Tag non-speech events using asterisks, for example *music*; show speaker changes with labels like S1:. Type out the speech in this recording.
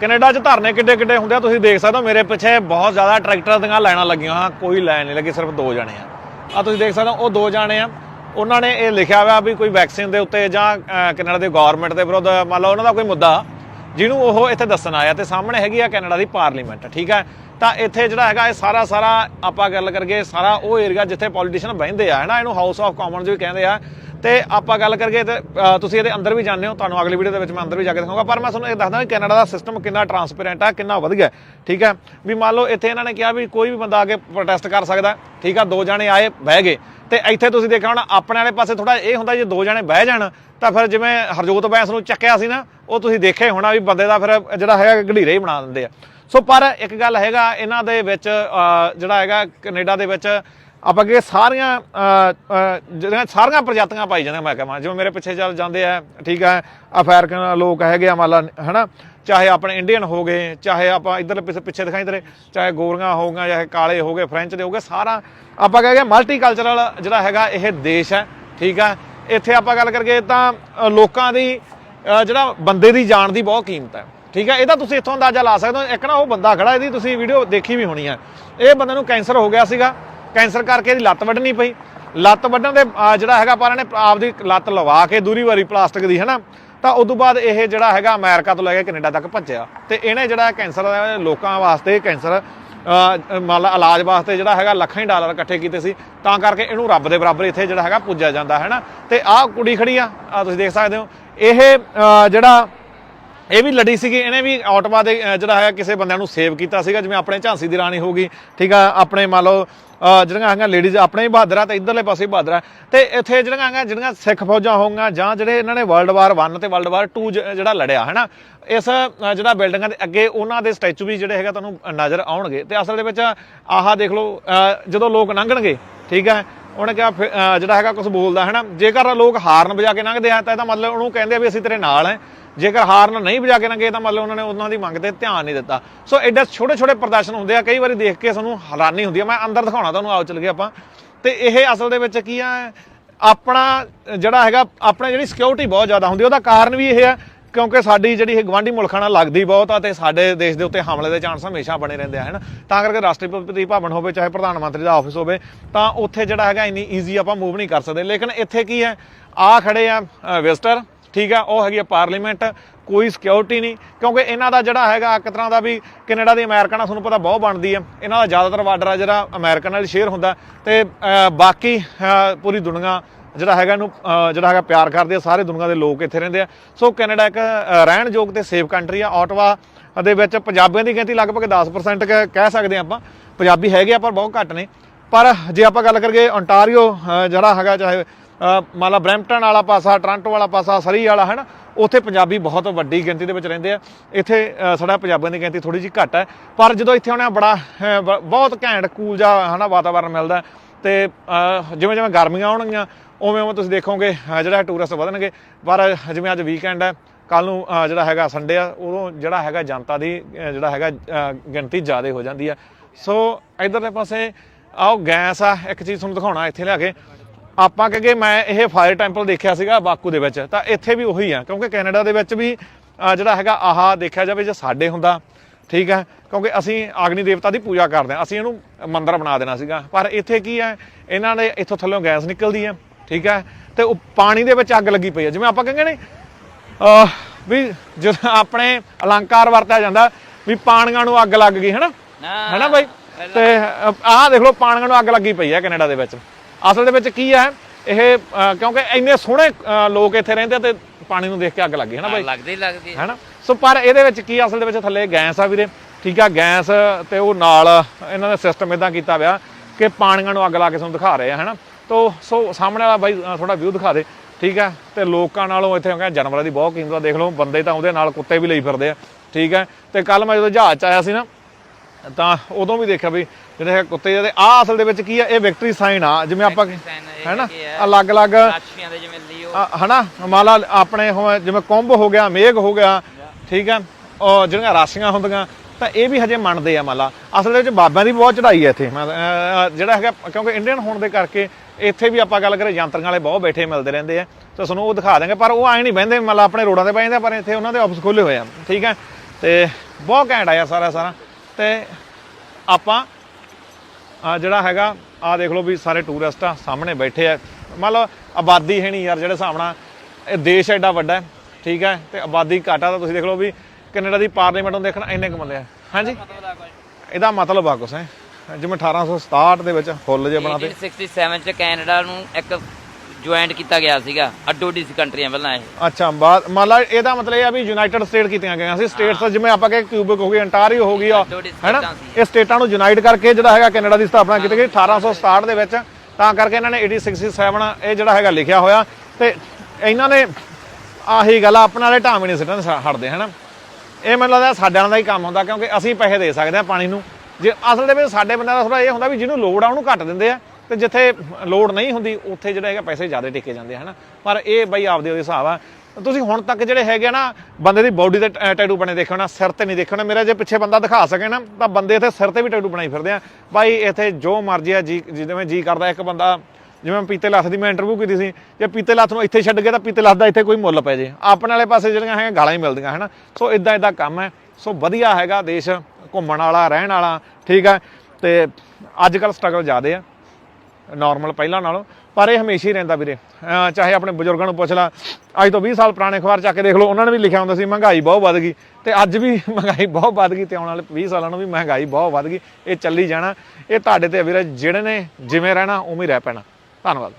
S1: Canada 'ਚ ਧਰਨੇ ਕਿੱਡੇ ਕਿੱਡੇ ਹੁੰਦੇ ਆ, ਤੁਸੀਂ ਦੇਖ ਸਕਦੇ ਹੋ, ਮੇਰੇ ਪਿੱਛੇ ਬਹੁਤ ਜ਼ਿਆਦਾ ਟਰੈਕਟਰ ਦੀਆਂ ਲਾਈਨਾਂ ਲੱਗੀਆਂ ਹਾਂ ਕੋਈ ਲਾਈਨ ਨਹੀਂ ਲੱਗੀ, ਸਿਰਫ ਦੋ ਜਾਣੇ ਆ। ਆ ਤੁਸੀਂ ਦੇਖ ਸਕਦੇ ਹੋ, ਉਹ ਦੋ ਜਾਣੇ ਆ। ਉਹਨਾਂ ਨੇ ਇਹ ਲਿਖਿਆ ਹੋਇਆ ਵੀ ਕੋਈ ਵੈਕਸੀਨ ਦੇ ਉੱਤੇ ਜਾਂ ਕੈਨੇਡਾ ਦੀ ਗਵਰਨਮੈਂਟ ਦੇ ਵਿਰੁੱਧ, ਮੰਨ ਲਓ ਉਹਨਾਂ ਦਾ ਕੋਈ ਮੁੱਦਾ, ਜਿਹਨੂੰ ਉਹ ਇੱਥੇ ਦੱਸਣ ਆਇਆ ਤੇ ਸਾਹਮਣੇ ਹੈਗੀ ਆ ਕੈਨੇਡਾ ਦੀ ਪਾਰਲੀਮੈਂਟ ਠੀਕ ਹੈ ਤਾਂ ਇੱਥੇ ਜਿਹੜਾ ਹੈਗਾ ਇਹ ਸਾਰਾ ਸਾਰਾ ਆਪਾਂ ਗੱਲ ਕਰਕੇ ਸਾਰਾ ਉਹ ਏਰੀਆ ਜਿੱਥੇ ਪੋਲੀਟੀਸ਼ੀਅਨ ਬਹਿੰਦੇ ਆ ਹੈਨਾ ਇਹਨੂੰ ਹਾਊਸ ਆਫ ਕਾਮਨਸ ਵੀ ਕਹਿੰਦੇ ਆ। ਤੇ ਆਪਾਂ ਗੱਲ ਕਰਕੇ ਤੇ ਤੁਸੀਂ ਇਹਦੇ ਅੰਦਰ ਵੀ ਜਾਂਦੇ ਹੋ, ਤੁਹਾਨੂੰ ਅਗਲੀ ਵੀਡੀਓ ਦੇ ਵਿੱਚ ਮੈਂ ਅੰਦਰ ਵੀ ਜਾ ਕੇ ਦਿਖਾਊਂਗਾ ਪਰ ਮੈਂ ਤੁਹਾਨੂੰ ਇਹ ਦੱਸਦਾ ਵੀ ਕੈਨੇਡਾ ਦਾ ਸਿਸਟਮ ਕਿੰਨਾ ਟਰਾਂਸਪੇਰੈਂਟ ਆ, ਕਿੰਨਾ ਵਧੀਆ, ਠੀਕ ਹੈ? ਵੀ ਮੰਨ ਲਓ ਇੱਥੇ ਇਹਨਾਂ ਨੇ ਕਿਹਾ ਵੀ ਕੋਈ ਵੀ ਬੰਦਾ ਆ ਕੇ ਪ੍ਰੋਟੈਸਟ ਕਰ ਸਕਦਾ, ਠੀਕ ਆ? ਦੋ ਜਣੇ ਆਏ, ਬਹਿ ਗਏ। ਤੇ ਇੱਥੇ ਤੁਸੀਂ ਦੇਖਿਆ ਹੋਣਾ, ਆਪਣੇ ਵਾਲੇ ਪਾਸੇ ਥੋੜਾ ਇਹ ਹੁੰਦਾ ਜੇ ਦੋ ਜਣੇ ਬਹਿ ਜਾਣ, ਤਾਂ ਫਿਰ ਜਿਵੇਂ ਹਰਜੋਤ ਬੈਂਸ ਨੂੰ ਚੱਕਿਆ ਸੀ ਨਾ, ਉਹ ਤੁਸੀਂ ਦੇਖਿਆ ਹੋਣਾ ਵੀ ਬੰਦੇ ਦਾ ਫਿਰ ਜਿਹੜਾ ਹੈਗਾ ਗਢੀਰੇ ਹੀ ਬਣਾ ਦਿੰਦੇ ਆ। ਸੋ ਪਰ ਇੱਕ ਗੱਲ ਹੈਗਾ, ਇਹਨਾਂ ਦੇ ਵਿੱਚ ਜਿਹੜਾ ਹੈਗਾ ਕੈਨੇਡਾ ਦੇ ਵਿੱਚ, ਆਪਾਂ ਕਿ ਸਾਰੀਆਂ ਜਿਹੜੀਆਂ ਸਾਰੀਆਂ ਪ੍ਰਜਾਤੀਆਂ ਪਾਈ ਜਾਂਦੀਆਂ, ਮੈਂ ਕਹਾਂ ਜਿਵੇਂ ਮੇਰੇ ਪਿੱਛੇ ਚੱਲ ਜਾਂਦੇ ਆ, ਠੀਕ ਹੈ ਅਫਰੀਕਨ ਲੋਕ ਹੈਗੇ ਆ, ਮੰਨ ਲਾ, ਹਨਾ? ਚਾਹੇ ਆਪਣੇ ਇੰਡੀਅਨ ਹੋ ਗਏ, ਚਾਹੇ ਆਪਾਂ ਇਧਰ ਪਿੱਛੇ ਦਿਖਾਈ ਤੇਰੇ ਚਾਹੇ ਗੋਰੀਆਂ ਹੋ ਗਈਆਂ, ਚਾਹੇ ਕਾਲੇ ਹੋ ਗਏ, ਫ੍ਰੈਂਚ ਦੇ ਹੋ ਗਏ, ਸਾਰਾ ਆਪਾਂ ਕਹਾਂਗੇ ਮਲਟੀਕਲਚਰਲ ਜਿਹੜਾ ਹੈਗਾ, ਇਹ ਦੇਸ਼ ਹੈ, ਠੀਕ ਹੈ ਇੱਥੇ ਆਪਾਂ ਗੱਲ ਕਰਕੇ ਤਾਂ ਲੋਕਾਂ ਦੀ ਜਿਹੜਾ ਬੰਦੇ ਦੀ ਜਾਨ ਦੀ ਬਹੁਤ ਕੀਮਤ ਹੈ। ਠੀਕ ਹੈ ਇਹਦਾ ਤੁਸੀਂ ਇੱਥੋਂ ਅੰਦਾਜ਼ਾ ਲਾ ਸਕਦੇ ਹੋ। ਇੱਕ ਨਾ ਉਹ ਬੰਦਾ ਖੜਾ, ਇਹਦੀ ਤੁਸੀਂ ਵੀਡੀਓ ਦੇਖੀ ਵੀ ਹੋਣੀ ਹੈ ਇਹ ਬੰਦੇ ਨੂੰ ਕੈਂਸਰ ਹੋ ਗਿਆ ਸੀਗਾ। ਕੈਂਸਰ ਕਰਕੇ ਇਹਦੀ ਲੱਤ ਵੱਢਣੀ ਪਈ। ਲੱਤ ਵੱਢਣ ਦੇ ਜਿਹੜਾ ਹੈਗਾ ਪਰ ਇਹਨੇ ਆਪਦੀ ਲੱਤ ਲਵਾ ਕੇ ਦੂਰੀ ਵਾਰੀ ਪਲਾਸਟਿਕ ਦੀ, ਹੈਨਾ? ਤਾਂ ਉਸ ਤੋਂ ਬਾਅਦ ਇਹ ਜਿਹੜਾ ਹੈਗਾ, ਅਮਰੀਕਾ ਤੋਂ ਲੈ ਕੇ ਕੈਨੇਡਾ ਤੱਕ ਭੱਜਿਆ। ਤੇ ਇਹਨੇ ਜਿਹੜਾ ਕੈਂਸਰ, ਲੋਕਾਂ ਵਾਸਤੇ ਕੈਂਸਰ ਮਤਲਬ ਇਲਾਜ ਵਾਸਤੇ ਜਿਹੜਾ ਹੈਗਾ, ਲੱਖਾਂ ਹੀ ਡਾਲਰ ਇਕੱਠੇ ਕੀਤੇ ਸੀ। ਤਾਂ ਕਰਕੇ ਇਹਨੂੰ ਰੱਬ ਦੇ ਬਰਾਬਰ ਇੱਥੇ ਜਿਹੜਾ ਹੈਗਾ, ਪੁੱਜਿਆ ਜਾਂਦਾ ਹੈ ਨਾ ਤੇ ਆਹ ਕੁੜੀ ਖੜੀ ਆ। ਆਹ ਤੁਸੀਂ ਦੇਖ ਸਕਦੇ ਹੋ। ਇਹ ਜਿਹੜਾ ਇਹ ਵੀ ਲੜੀ ਸੀਗੀ ਇਹਨੇ ਵੀ ਆਟਵਾ ਦੇ ਜਿਹੜਾ ਹੈ ਕਿਸੇ ਬੰਦਿਆਂ ਨੂੰ ਸੇਵ ਕੀਤਾ ਸੀਗਾ ਜਿਵੇਂ ਆਪਣੇ ਝਾਂਸੀ ਦੀ ਰਾਣੀ ਹੋ ਗਈ ਠੀਕ ਆ ਆਪਣੇ ਮੰਨ ਲਓ ਜਿਹੜੀਆਂ ਹੈਗੀਆਂ ਲੇਡੀਜ਼ ਆਪਣੇ ਹੀ ਬਹਾਦਰ ਆ ਤੇ ਇਧਰਲੇ ਪਾਸੇ ਹੀ ਬਹਾਦਰ ਆ। ਤੇ ਇੱਥੇ ਜਿਹੜੀਆਂ ਹੈਗੀਆਂ ਜਿਹੜੀਆਂ ਸਿੱਖ ਫੌਜਾਂ ਹੋਣਗੀਆਂ ਜਾਂ ਜਿਹੜੇ ਇਹਨਾਂ ਨੇ ਵਰਲਡ ਵਾਰ 1 ਤੇ ਵਰਲਡ ਵਾਰ 2 ਜਿਹੜਾ ਲੜਿਆ ਹੈਨਾ ਇਸ ਜਿਹੜਾ ਬਿਲਡਿੰਗਾਂ ਦੇ ਅੱਗੇ ਉਹਨਾਂ ਦੇ ਸਟੈਚੂ ਵੀ ਜਿਹੜੇ ਹੈਗਾ ਤੁਹਾਨੂੰ ਨਜ਼ਰ ਆਉਣਗੇ। ਤੇ ਅਸਲ ਦੇ ਵਿੱਚ ਆਹ ਦੇਖ ਲਓ ਜਦੋਂ ਲੋਕ ਲੰਘਣਗੇ ਠੀਕ ਹੈ ਉਹਨੇ ਕਿਹਾ ਫਿਰ, ਜਿਹੜਾ ਹੈਗਾ ਕੁਝ ਬੋਲਦਾ ਹੈਨਾ ਜੇਕਰ ਲੋਕ ਹਾਰਨ ਵਜਾ ਕੇ ਲੰਘਦੇ ਆ ਤਾਂ ਇਹਦਾ ਮਤਲਬ ਉਹਨੂੰ ਕਹਿੰਦੇ ਆ ਵੀ ਅਸੀਂ ਤੇਰੇ ਨਾਲ ਹੈ ਜੇਕਰ ਹਾਰਨ ਨਹੀਂ ਵਜਾ ਕੇ ਲੰਘੇ ਤਾਂ ਮਤਲਬ ਉਹਨਾਂ ਨੇ ਉਹਨਾਂ ਦੀ ਮੰਗ ਤੇ ਧਿਆਨ ਨਹੀਂ ਦਿੱਤਾ। ਸੋ ਐਡੇ ਛੋਟੇ ਛੋਟੇ ਪ੍ਰਦਰਸ਼ਨ ਹੁੰਦੇ ਆ, ਕਈ ਵਾਰੀ ਦੇਖ ਕੇ ਸਾਨੂੰ ਹੈਰਾਨੀ ਹੁੰਦੀ ਆ। ਮੈਂ ਅੰਦਰ ਦਿਖਾਉਣਾ ਤੁਹਾਨੂੰ, ਆਓ ਚੱਲ ਗਏ ਆਪਾਂ। ਤੇ ਇਹ ਅਸਲ ਦੇ ਵਿੱਚ ਕੀ ਆ, ਆਪਣਾ ਜਿਹੜਾ ਹੈਗਾ, ਆਪਣਾ ਜਿਹੜੀ ਸਿਕਿਉਰਿਟੀ ਬਹੁਤ ਜ਼ਿਆਦਾ ਹੁੰਦੀ ਉਹਦਾ ਕਾਰਨ ਵੀ ਇਹ ਹੈ ਕਿਉਂਕਿ ਸਾਡੀ ਜਿਹੜੀ ਇਹ ਗਵਾਂਢੀ ਮੁਲਕਾਂ ਨਾਲ ਲੱਗਦੀ ਬਹੁਤ ਆ ਤੇ ਸਾਡੇ ਦੇਸ਼ ਦੇ ਉੱਤੇ ਹਮਲੇ ਦੇ ਚਾਂਸ ਹਮੇਸ਼ਾ ਬਣੇ ਰਹਿੰਦੇ ਆ ਹਨ ਤਾਂ ਕਰਕੇ ਰਾਸ਼ਟਰਪਤੀ ਭਵਨ ਹੋਵੇ, ਚਾਹੇ ਪ੍ਰਧਾਨ ਮੰਤਰੀ ਦਾ ਆਫਿਸ ਹੋਵੇ, ਤਾਂ ਉੱਥੇ ਜਿਹੜਾ ਹੈਗਾ ਇੰਨੀ ਈਜ਼ੀ ਆਪਾਂ ਮੂਵ ਨਹੀਂ ਕਰ ਸਕਦੇ। ਲੇਕਿਨ ਇੱਥੇ ਕੀ ਹੈ ਆ ਖੜੇ ਆ ਵਿਜ਼ਟਰ ਠੀਕ ਆ ਉਹ ਹੈਗੀ ਆ ਪਾਰਲੀਮੈਂਟ ਕੋਈ ਸਿਕਿਉਰਿਟੀ ਨਹੀਂ ਕਿਉਂਕਿ ਇਹਨਾਂ ਦਾ ਜਿਹੜਾ ਹੈਗਾ ਇੱਕ ਤਰ੍ਹਾਂ ਦਾ ਵੀ ਕੈਨੇਡਾ ਦੀ ਅਮਰੀਕਾ ਨਾਲ ਤੁਹਾਨੂੰ ਪਤਾ ਬਹੁਤ ਬਣਦੀ ਹੈ ਇਹਨਾਂ ਦਾ ਜ਼ਿਆਦਾਤਰ ਬਾਰਡਰ ਆ ਜਿਹੜਾ ਅਮਰੀਕਾ ਨਾਲ ਸ਼ੇਅਰ ਹੁੰਦਾ ਤੇ ਬਾਕੀ ਪੂਰੀ ਦੁਨੀਆ ਜਿਹੜਾ ਹੈਗਾ ਇਹਨੂੰ ਜਿਹੜਾ ਹੈਗਾ ਪਿਆਰ ਕਰਦੇ ਆ ਸਾਰੇ ਦੁਨੀਆ ਦੇ ਲੋਕ ਇੱਥੇ ਰਹਿੰਦੇ ਆ। ਸੋ ਕੈਨੇਡਾ ਇੱਕ ਅਹ, ਰਹਿਣ ਯੋਗ ਤੇ ਸੇਫ ਕੰਟਰੀ ਆ ਆਟਵਾ ਦੇ ਵਿੱਚ ਪੰਜਾਬੀਆਂ ਦੀ ਗਿਣਤੀ ਲਗਭਗ 10% ਕਹਿ ਕਹਿ ਸਕਦੇ ਆ ਆਪਾਂ ਪੰਜਾਬੀ ਹੈਗੇ ਆ ਪਰ ਬਹੁਤ ਘੱਟ ਨੇ। ਪਰ ਜੇ ਆਪਾਂ ਗੱਲ ਕਰੀਏ ਓਨਟਾਰੀਓ ਜਿਹੜਾ ਹੈਗਾ ਚਾਹੇ ਮੰਨ ਲਾ ਬਰੈਂਪਟਨ ਵਾਲਾ ਪਾਸਾ, ਟ੍ਰਾਂਟੋ ਵਾਲਾ ਪਾਸਾ, ਸਰੀ ਵਾਲਾ ਹੈ ਨਾ ਉੱਥੇ ਪੰਜਾਬੀ ਬਹੁਤ ਵੱਡੀ ਗਿਣਤੀ ਦੇ ਵਿੱਚ ਰਹਿੰਦੇ ਆ। ਇੱਥੇ ਸਾਡਾ ਪੰਜਾਬੀਆਂ ਦੀ ਗਿਣਤੀ ਥੋੜੀ ਜਿਹੀ ਘੱਟ ਹੈ। ਪਰ ਜਦੋਂ ਇੱਥੇ ਆਉਣਾ ਬੜਾ ਬਹੁਤ ਘੈਂਟ, ਕੂਲ ਜਿਹਾ ਹੈ ਨਾ ਵਾਤਾਵਰਨ ਮਿਲਦਾ ਹੈ। ਤੇ ਜਿਵੇਂ ਜਿਵੇਂ ਗਰਮੀਆਂ ਆਉਣਗੀਆਂ, ਉਵੇਂ ਉਵੇਂ ਤੁਸੀਂ ਦੇਖੋਗੇ ਜਿਹੜਾ ਟੂਰਿਸਟ ਵਧਣਗੇ। ਪਰ ਜਿਵੇਂ ਅੱਜ ਵੀਕਐਂਡ ਹੈ ਕੱਲ ਨੂੰ ਜਿਹੜਾ ਹੈਗਾ ਸੰਡੇ ਆ, ਉਦੋਂ ਜਿਹੜਾ ਹੈਗਾ ਜਨਤਾ ਦੀ ਜਿਹੜਾ ਹੈਗਾ ਗਿਣਤੀ ਜ਼ਿਆਦਾ ਹੋ ਜਾਂਦੀ ਆ ਸੋ ਇਧਰਲੇ ਪਾਸੇ, ਆਓ, ਗੈਸ ਆ, ਇੱਕ ਚੀਜ਼ ਤੁਹਾਨੂੰ ਦਿਖਾਉਣਾ, ਇੱਥੇ ਲਿਆ ਕੇ। ਆਪਾਂ ਕਹਗੇ ਮੈਂ ਇਹ ਫਾਇਰ ਟੈਂਪਲ ਦੇਖਿਆ ਸੀਗਾ ਬਾਕੂ ਦੇ ਵਿੱਚ ਤਾਂ ਇੱਥੇ ਵੀ ਉਹੀ ਆ ਕਿਉਂਕਿ ਕੈਨੇਡਾ ਦੇ ਵਿੱਚ ਵੀ ਜਿਹੜਾ ਹੈਗਾ ਆਹ ਦੇਖਿਆ ਜਾਵੇ ਜੇ ਸਾਡੇ ਹੁੰਦਾ ਠੀਕ ਹੈ? ਕਿਉਂਕਿ ਅਸੀਂ ਆਗਨੀ ਦੇਵਤਾ ਦੀ ਪੂਜਾ ਕਰਦੇ ਹਾਂ ਅਸੀਂ ਇਹਨੂੰ ਮੰਦਿਰ ਬਣਾ ਦੇਣਾ ਸੀਗਾ। ਪਰ ਇੱਥੇ ਕੀ ਹੈ ਇਹਨਾਂ ਦੇ ਇੱਥੋਂ ਥੱਲੋਂ ਗੈਸ ਨਿਕਲਦੀ ਹੈ ਠੀਕ ਹੈ? ਤੇ ਉਹ ਪਾਣੀ ਦੇ ਵਿੱਚ ਅੱਗ ਲੱਗੀ ਪਈ ਹੈ। ਜਿਵੇਂ ਆਪਾਂ ਕਹਿੰਗੇ ਨੇ ਵੀ ਜਦੋਂ ਆਪਣੇ ਅਲੰਕਾਰ ਵਰਤਿਆ ਜਾਂਦਾ ਵੀ ਪਾਣੀਆਂ ਨੂੰ ਅੱਗ ਲੱਗ ਗਈ ਹੈਨਾ?
S2: ਹਾਂ।
S1: ਹੈਨਾ ਬਾਈ? ਤੇ ਆਹ ਦੇਖ ਲਓ ਪਾਣੀਆਂ ਨੂੰ ਅੱਗ ਲੱਗੀ ਪਈ ਹੈ ਕੈਨੇਡਾ ਦੇ ਵਿੱਚ। ਅਸਲ ਦੇ ਵਿੱਚ ਕੀ ਹੈ ਇਹ ਕਿਉਂਕਿ ਇੰਨੇ ਸੋਹਣੇ ਲੋਕ ਇੱਥੇ ਰਹਿੰਦੇ ਤੇ ਪਾਣੀ ਨੂੰ ਦੇਖ ਕੇ ਅੱਗ ਲੱਗੀ ਹੈਨਾ ਬਾਈ?
S2: ਲੱਗਦੀ ਲੱਗਦੀ।
S1: ਹੈਨਾ ਸੋ ਪਰ ਇਹਦੇ ਵਿੱਚ ਕੀ ਅਸਲ ਦੇ ਵਿੱਚ ਥੱਲੇ ਗੈਸ ਆ ਵੀਰੇ। ਠੀਕ ਆ ਗੈਸ ਤੇ ਉਹ ਨਾਲ ਇਹਨਾਂ ਦਾ ਸਿਸਟਮ ਇਦਾਂ ਕੀਤਾ ਹੋਇਆ ਕਿ ਪਾਣੀਆਂ ਨੂੰ ਅੱਗ ਲਾ ਕੇ ਤੁਹਾਨੂੰ ਦਿਖਾ ਰਹੇ ਆ ਹੈਨਾ ਤੋ ਸੋ ਸਾਹਮਣੇ ਵਾਲਾ ਬਾਈ ਥੋੜਾ ਵਿਊ ਦਿਖਾ ਦੇ। ਠੀਕ ਆ? ਤੇ ਲੋਕਾਂ ਨਾਲੋਂ ਇੱਥੇ ਕਹਿੰਦੇ ਜਾਨਵਰਾਂ ਦੀ ਬਹੁਤ ਕੀਮਤ ਆ ਦੇਖ ਲਓ ਬੰਦੇ ਤਾਂ ਉਹਦੇ ਨਾਲ ਕੁੱਤੇ ਵੀ ਲਈ ਫਿਰਦੇ ਆ। ਠੀਕ ਆ? ਤੇ ਕੱਲ ਮੈਂ ਜਦੋਂ ਜਹਾਜ਼ 'ਚ ਆਇਆ ਸੀ ਨਾ ਤਾਂ ਉਦੋਂ ਵੀ ਦੇਖਿਆ ਵੀ ਜਿਹੜੇ ਹੈ ਕੁੱਤੇ ਜਿਹਦੇ ਆ ਅਸਲ ਦੇ ਵਿੱਚ ਕੀ ਆ ਇਹ ਵਿਕਟਰੀ ਸਾਈਨ ਆ ਜਿਵੇਂ ਆਪਾਂ ਹੈਨਾ। ਅਲੱਗ-ਅਲੱਗ
S2: ਰਾਸ਼ੀਆਂ ਦੇ ਜਿਵੇਂ ਲਿਓ।
S1: ਹਨਾ? ਮਾਲਾ ਆਪਣੇ ਜਿਵੇਂ ਕੁੰਭ ਹੋ ਗਿਆ ਮੇਘ ਹੋ ਗਿਆ ਠੀਕ ਹੈ ਉਹ ਜਿਹੜੀਆਂ ਰਾਸ਼ੀਆਂ ਹੁੰਦੀਆਂ ਤਾਂ ਇਹ ਵੀ ਹਜੇ ਮੰਨਦੇ ਆ ਮਾਲਾ। ਅਸਲ ਦੇ ਵਿੱਚ ਬਾਬਿਆਂ ਦੀ ਬਹੁਤ ਚੜਾਈ ਹੈ ਇੱਥੇ। ਜਿਹੜਾ ਹੈਗਾ ਕਿਉਂਕਿ ਇੰਡੀਅਨ ਹੋਣ ਦੇ ਕਰਕੇ ਇੱਥੇ ਵੀ ਆਪਾਂ ਗੱਲ ਕਰੇ ਯੰਤਰਾਂ ਵਾਲੇ ਬਹੁਤ ਬੈਠੇ ਮਿਲਦੇ ਰਹਿੰਦੇ ਆ। ਤਾਂ ਤੁਹਾਨੂੰ ਉਹ ਦਿਖਾ ਦਾਂਗੇ ਪਰ ਉਹ ਆਏ ਨਹੀਂ ਬਹਿੰਦੇ ਮਤਲਬ ਆਪਣੇ ਰੋਡਾਂ ਤੇ ਬਹਿੰਦੇ ਪਰ ਇੱਥੇ ਉਹਨਾਂ ਦੇ ਆਫਿਸ ਖੋਲੇ ਹੋਏ ਆ ਠੀਕ ਹੈ ਤੇ ਬਹੁਤ ਘੈਂਟ ਆਇਆ ਸਾਰਾ ਸਾਰਾ ਤੇ ਆਪਾਂ ਜਿਹੜਾ ਹੈਗਾ, ਆ ਦੇਖ ਲਓ ਵੀ ਸਾਰੇ ਟੂਰਿਸਟ ਆ ਸਾਹਮਣੇ ਬੈਠੇ ਆ। ਮਤਲਬ ਆਬਾਦੀ ਹੈ ਨਹੀਂ ਯਾਰ, ਜਿਹੜੇ ਹਿਸਾਬ ਨਾਲ ਇਹ ਦੇਸ਼ ਐਡਾ ਵੱਡਾ ਠੀਕ ਹੈ? ਤੇ ਆਬਾਦੀ ਘੱਟ ਆ ਤਾਂ ਤੁਸੀਂ ਦੇਖ ਲਓ ਵੀ ਕੈਨੇਡਾ ਦੀ ਪਾਰਲੀਮੈਂਟ ਨੂੰ ਦੇਖਣਾ ਇੰਨੇ ਕੁ ਬੰਦੇ ਆ। ਹਾਂਜੀ? ਇਹਦਾ ਮਤਲਬ ਆ ਕੁਛ, ਹੈ? ਜਿਵੇਂ 1867 ਦੇ ਵਿੱਚ ਫੁੱਲ ਜੇ ਬਣਾਤੇ
S2: 1867 ਚ ਕੈਨੇਡਾ ਨੂੰ ਇੱਕ ਜੁਆਇੰਟ ਕੀਤਾ ਗਿਆ ਸੀਗਾ ਅੱਡੋ ਅੱਡੀ ਸੀ ਕੰਟਰੀਆਂ ਪਹਿਲਾਂ ਇਹ।
S1: ਅੱਛਾ ਬਾਅਦ ਮੰਨ ਲਾ ਇਹਦਾ ਮਤਲਬ ਇਹ ਆ ਵੀ ਯੂਨਾਈਟਿਡ ਸਟੇਟ ਕੀਤੀਆਂ ਗਈਆਂ ਸੀ ਸਟੇਟਸ ਜਿਵੇਂ ਆਪਾਂ ਕਹੇ ਕਿਊਬਿਕ ਹੋ ਗਈ ਅੰਟਾਰੀਓ ਹੋ ਗਈ ਆ ਹੈਨਾ। ਇਹ ਸਟੇਟਾਂ ਨੂੰ ਯੂਨਾਈਟ ਕਰਕੇ ਜਿਹੜਾ ਹੈਗਾ ਕੈਨੇਡਾ ਦੀ ਸਥਾਪਨਾ ਕੀਤੀ ਗਈ 1867 ਦੇ ਵਿੱਚ। ਤਾਂ ਕਰਕੇ ਇਹਨਾਂ ਨੇ 1867 ਇਹ ਜਿਹੜਾ ਹੈਗਾ ਲਿਖਿਆ ਹੋਇਆ। ਤੇ ਇਹਨਾਂ ਨੇ ਆਹੀ ਗੱਲ ਆ, ਆਪਣੇ ਵਾਲੇ ਢਾਵੇਂ ਨਹੀਂ ਸਿੱਟਣ ਹਟਦੇ ਹੈਨਾ? ਇਹ ਮੈਨੂੰ ਲੱਗਦਾ ਸਾਡਿਆਂ ਦਾ ਹੀ ਕੰਮ ਹੁੰਦਾ ਕਿਉਂਕਿ ਅਸੀਂ ਪੈਸੇ ਦੇ ਸਕਦੇ ਹਾਂ ਪਾਣੀ ਨੂੰ। ਜੇ ਅਸਲ ਦੇ ਵਿੱਚ ਸਾਡੇ ਬੰਦਿਆਂ ਦਾ ਥੋੜਾ ਇਹ ਹੁੰਦਾ ਵੀ ਜਿਹਨੂੰ ਲੋੜ ਆ ਉਹਨੂੰ ਘੱਟ ਦਿੰਦੇ ਆ। ਤੇ ਜਿੱਥੇ ਲੋੜ ਨਹੀਂ ਹੁੰਦੀ, ਉੱਥੇ ਜਿਹੜਾ ਹੈਗਾ ਪੈਸੇ ਜ਼ਿਆਦਾ ਟੇਕੇ ਜਾਂਦੇ ਆ, ਹਨਾ? ਪਰ ਇਹ ਬਈ ਆਪਦੇ ਉਹਦੇ ਹਿਸਾਬ ਆ। ਤੁਸੀਂ ਹੁਣ ਤੱਕ ਜਿਹੜੇ ਹੈਗੇ ਆ ਨਾ, ਬੰਦੇ ਦੀ ਬਾਡੀ ਤੇ ਟੈਟੂ ਬਣੇ ਦੇਖੇ ਹੋਣਾ ਸਿਰ ਤੇ ਨਹੀਂ ਦੇਖੇ ਹੋਣਾ ਮੇਰਾ ਜੇ ਪਿੱਛੇ ਬੰਦਾ ਦਿਖਾ ਸਕੇ ਨਾ, ਤਾਂ ਬੰਦੇ ਇੱਥੇ ਸਿਰ ਤੇ ਵੀ ਟੈਟੂ ਬਣਾਈ ਫਿਰਦੇ ਆ। ਬਾਈ, ਇੱਥੇ ਜੋ ਮਰਜ਼ੀ ਆ, ਜੀ, ਜਿਵੇਂ ਜੀ ਕਰਦਾ ਇੱਕ ਬੰਦਾ, ਜਿਵੇਂ ਪੀਤੇ ਲੱਥ ਦੀ ਮੈਂ ਇੰਟਰਵਿਊ ਕੀਤੀ ਸੀ, ਜੇ ਪੀਤੇ ਲੱਥ ਨੂੰ ਇੱਥੇ ਛੱਡ ਗਏ, ਤਾਂ ਪੀਤੇ ਲੱਥ ਦਾ ਇੱਥੇ ਕੋਈ ਮੁੱਲ ਪੈ ਜੇ। ਆਪਣੇ ਵਾਲੇ ਪਾਸੇ ਜਿਹੜੀਆਂ ਹੈਗੀਆਂ ਗਾਲਾਂ ਹੀ ਮਿਲਦੀਆਂ, ਹੈਨਾ? ਸੋ ਇਦਾਂ ਇਦਾਂ ਕੰਮ ਹੈ। ਸੋ ਵਧੀਆ ਹੈਗਾ ਦੇਸ਼ ਘੁੰਮਣ ਵਾਲਾ, ਰਹਿਣ ਵਾਲਾ, ਠੀਕ ਹੈ? ਤੇ ਅੱਜ ਕੱਲ ਸਟਰਗਲ ਜ਼ਿਆਦੇ ਆ। ਨਾਰਮਲ ਪਹਿਲਾਂ ਨਾਲੋਂ, ਪਰ ਇਹ ਹਮੇਸ਼ਾ ਹੀ ਰਹਿੰਦਾ ਵੀਰੇ। ਚਾਹੇ ਆਪਣੇ ਬਜ਼ੁਰਗਾਂ ਨੂੰ ਪੁੱਛ ਲਾ, ਅੱਜ ਤੋਂ 20 ਸਾਲ ਪੁਰਾਣੇ ਅਖਬਾਰ ਚੱਕ ਕੇ ਦੇਖ ਲਓ, ਉਹਨਾਂ ਨੇ ਵੀ ਲਿਖਿਆ ਹੁੰਦਾ ਸੀ, ਮਹਿੰਗਾਈ ਬਹੁਤ ਵੱਧ ਗਈ। ਤੇ ਅੱਜ ਵੀ *laughs* ਮਹਿੰਗਾਈ ਬਹੁਤ ਵੱਧ ਗਈ ਤੇ ਆਉਣ ਵਾਲੇ 20 ਸਾਲਾਂ ਨੂੰ ਵੀ ਮਹਿੰਗਾਈ ਬਹੁਤ ਵੱਧ ਗਈ। ਇਹ ਚੱਲੀ ਜਾਣਾ। ਇਹ ਤੁਹਾਡੇ ਤੇ ਵੀਰੇ, ਜਿਹੜੇ ਨੇ ਜਿਵੇਂ ਰਹਿਣਾ, ਉਵੇਂ ਰਹਿ ਪੈਣਾ। ਧੰਨਵਾਦ।